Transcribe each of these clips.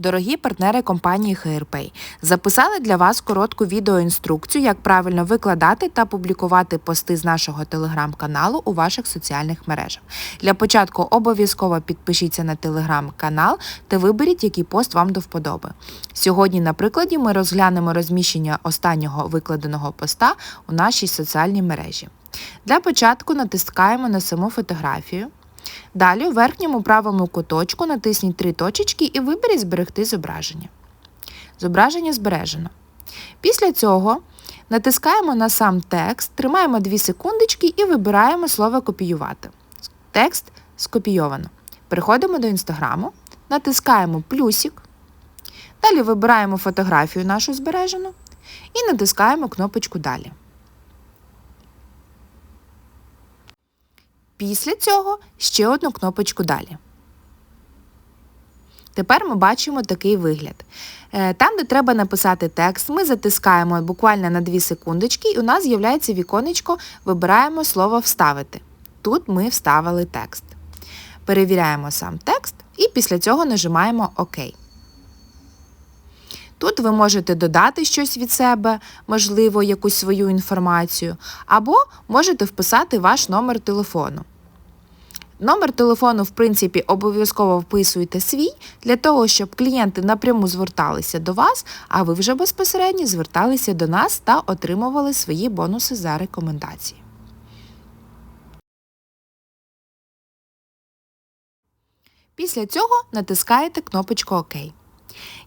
Дорогі партнери компанії HairPay, записали для вас коротку відеоінструкцію, як правильно викладати та публікувати пости з нашого телеграм-каналу у ваших соціальних мережах. Для початку обов'язково підпишіться на телеграм-канал та виберіть, який пост вам до вподоби. Сьогодні, на прикладі, ми розглянемо розміщення останнього викладеного поста у нашій соціальній мережі. Для початку натискаємо на саму фотографію. Далі у верхньому правому куточку натисніть три точечки і виберіть Зберегти зображення. Зображення збережено. Після цього натискаємо на сам текст, тримаємо 2 секундочки і вибираємо слово Копіювати. Текст скопійовано. Переходимо до інстаграму, натискаємо плюсик. Далі вибираємо фотографію нашу збережену і натискаємо кнопочку Далі. Після цього ще одну кнопочку далі. Тепер ми бачимо такий вигляд. Е, Там, де треба написати текст, ми затискаємо буквально на 2 секундочки, і у нас з'являється віконечко, вибираємо слово Вставити. Тут ми вставили текст. Перевіряємо сам текст і після цього нажимаємо ОК. Тут ви можете додати щось від себе, можливо, якусь свою інформацію, або можете вписати ваш номер телефону. Номер телефону, в принципі, обов'язково вписуйте свій для того, щоб клієнти напряму зверталися до вас, а ви вже безпосередньо зверталися до нас та отримували свої бонуси за рекомендації. Після цього натискаєте кнопочку ОК.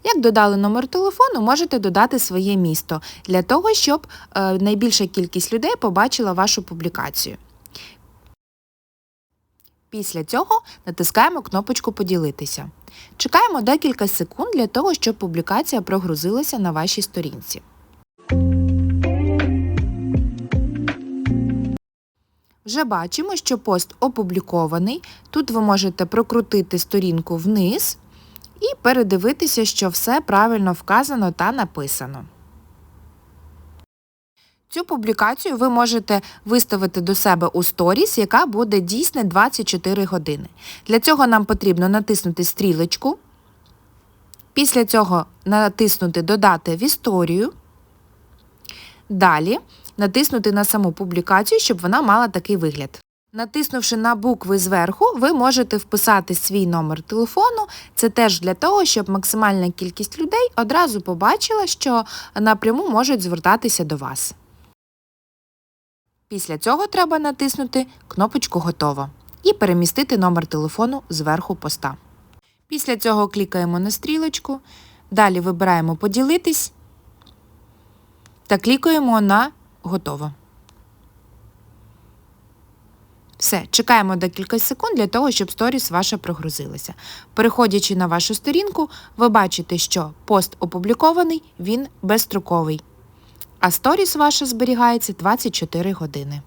Як додали номер телефону, можете додати своє місто для того, щоб е, найбільша кількість людей побачила вашу публікацію. Після цього натискаємо кнопочку Поділитися. Чекаємо декілька секунд для того, щоб публікація прогрузилася на вашій сторінці. Вже бачимо, що пост опублікований. Тут ви можете прокрутити сторінку вниз і передивитися, що все правильно вказано та написано. Цю публікацію ви можете виставити до себе у сторіс, яка буде дійсне 24 години. Для цього нам потрібно натиснути стрілочку, після цього натиснути Додати в історію. Далі натиснути на саму публікацію, щоб вона мала такий вигляд. Натиснувши на букви зверху, ви можете вписати свій номер телефону. Це теж для того, щоб максимальна кількість людей одразу побачила, що напряму можуть звертатися до вас. Після цього треба натиснути кнопочку Готово і перемістити номер телефону зверху поста. Після цього клікаємо на стрілочку, далі вибираємо Поділитись та клікаємо на Готово. Все, чекаємо декілька секунд для того, щоб сторіс ваша прогрузилася. Переходячи на вашу сторінку, ви бачите, що пост опублікований, він безстроковий, а сторіс ваша зберігається 24 години.